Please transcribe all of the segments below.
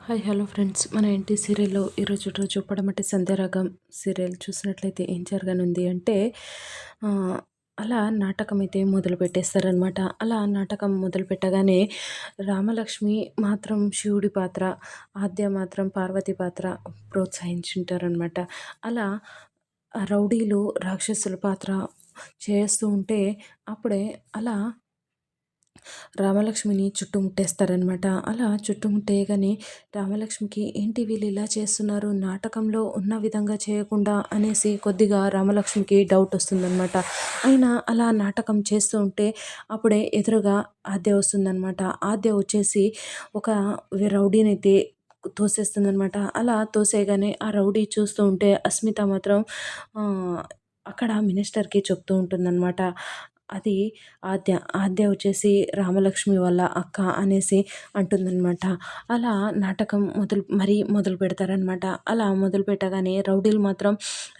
Hi hello friends. మన ఇంటి సీరియల్లో ఈరోజు రోజు పడమటి సంధ్యారాగం సీరియల్ చూసినట్లయితే ఏం జరగనుంది అంటే అలా నాటకం అయితే మొదలు పెట్టేస్తారనమాట అలా నాటకం మొదలు పెట్టగానే రామలక్ష్మి మాత్రం శివుడి పాత్ర ఆద్య మాత్రం పార్వతి పాత్ర ప్రోత్సహించుంటారనమాట అలా రౌడీలు రాక్షసుల పాత్ర చేస్తూ ఉంటే అప్పుడే అలా రామలక్ష్మిని చుట్టుముట్టేస్తారనమాట అలా చుట్టుముట్టేయగానే రామలక్ష్మికి ఏంటి వీళ్ళు ఇలా చేస్తున్నారు? నాటకంలో ఉన్న విధంగా చేయకుండా అనేసి కొద్దిగా రామలక్ష్మికి డౌట్ వస్తుందనమాట అయినా అలా నాటకం చేస్తూ ఉంటే అప్పుడే ఎదురుగా ఆద్య వస్తుందనమాట ఆద్య వచ్చేసి ఒక రౌడీనైతే తోసేస్తుందనమాట అలా తోసేయగానే ఆ రౌడీ చూస్తూ ఉంటే అస్మిత మాత్రం అక్కడ మినిస్టర్కి చెప్తూ ఉంటుందన్నమాట. అది ఆద్య ఆద్య వచ్చేసి రామలక్ష్మి వాళ్ళ అక్క అనేసి అంటుందన్నమాట. అలా నాటకం మొదలు మరీ మొదలు పెడతారనమాట అలా మొదలు పెట్టగానే రౌడీలు మాత్రం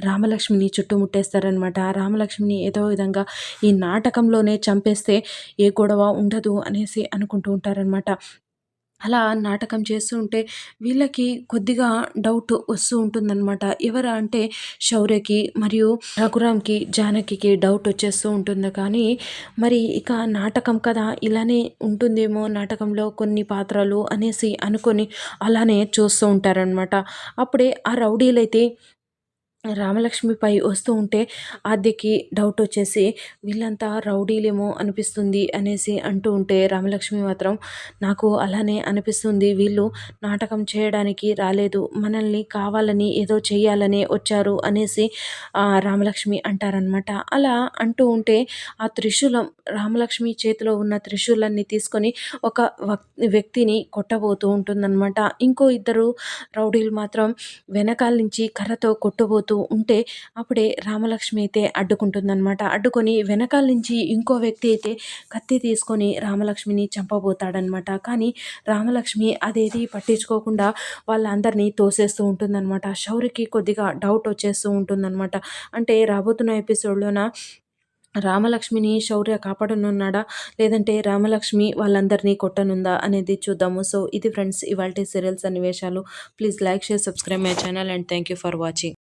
రామలక్ష్మిని చుట్టుముట్టేస్తారనమాట రామలక్ష్మిని ఏదో విధంగా ఈ నాటకంలోనే చంపేస్తే ఏ గొడవ ఉండదు అనేసి అనుకుంటూ ఉంటారనమాట అలా నాటకం చేస్తూ ఉంటే వీళ్ళకి కొద్దిగా డౌట్ వస్తూ ఉంటుందన్నమాట. ఎవరా అంటే శౌర్యకి మరియు రఘురామ్కి జానకికి డౌట్ వచ్చేస్తూ ఉంటుంది. కానీ మరి ఇక నాటకం కదా ఇలానే ఉంటుందేమో నాటకంలో కొన్ని పాత్రలు అనేసి అనుకొని అలానే చూస్తూ ఉంటారనమాట అప్పుడే ఆ రౌడీలైతే రామలక్ష్మిపై వస్తూ ఉంటే ఆద్యకి డౌట్ వచ్చేసి వీళ్ళంతా రౌడీలేమో అనిపిస్తుంది అనేసి అంటూ ఉంటే రామలక్ష్మి మాత్రం నాకు అలానే అనిపిస్తుంది. వీళ్ళు నాటకం చేయడానికి రాలేదు. మనల్ని కావాలని ఏదో చేయాలని వచ్చారు అనేసి రామలక్ష్మి అంటారనమాట అలా అంటూ ఉంటే ఆ త్రిశూలం రామలక్ష్మి చేతిలో ఉన్న త్రిశూలాన్ని తీసుకొని ఒక వ్యక్తిని కొట్టబోతూ ఉంటుందన్నమాట. ఇంకో ఇద్దరు రౌడీలు మాత్రం వెనకాల నుంచి కర్రతో కొట్టబోతూ పోతూ ఉంటే అప్పుడే రామలక్ష్మి అయితే అడ్డుకుంటుందన్నమాట. అడ్డుకొని వెనకాల నుంచి ఇంకో వ్యక్తి అయితే కత్తి తీసుకొని రామలక్ష్మిని చంపబోతాడనమాట కానీ రామలక్ష్మి అదేది పట్టించుకోకుండా వాళ్ళందరినీ తోసేస్తూ ఉంటుందన్నమాట. శౌరికి కొద్దిగా డౌట్ వచ్చేస్తూ ఉంటుందన్నమాట. అంటే రాబోతున్న ఎపిసోడ్లోన రామలక్ష్మిని శౌర్య కాపాడనున్నాడా? లేదంటే రామలక్ష్మి వాళ్ళందరినీ కొట్టనుందా అనేది చూద్దాము. సో ఇది ఫ్రెండ్స్ ఇవాళ serials అన్వేషాలు please like share subscribe my channel and thank you for watching.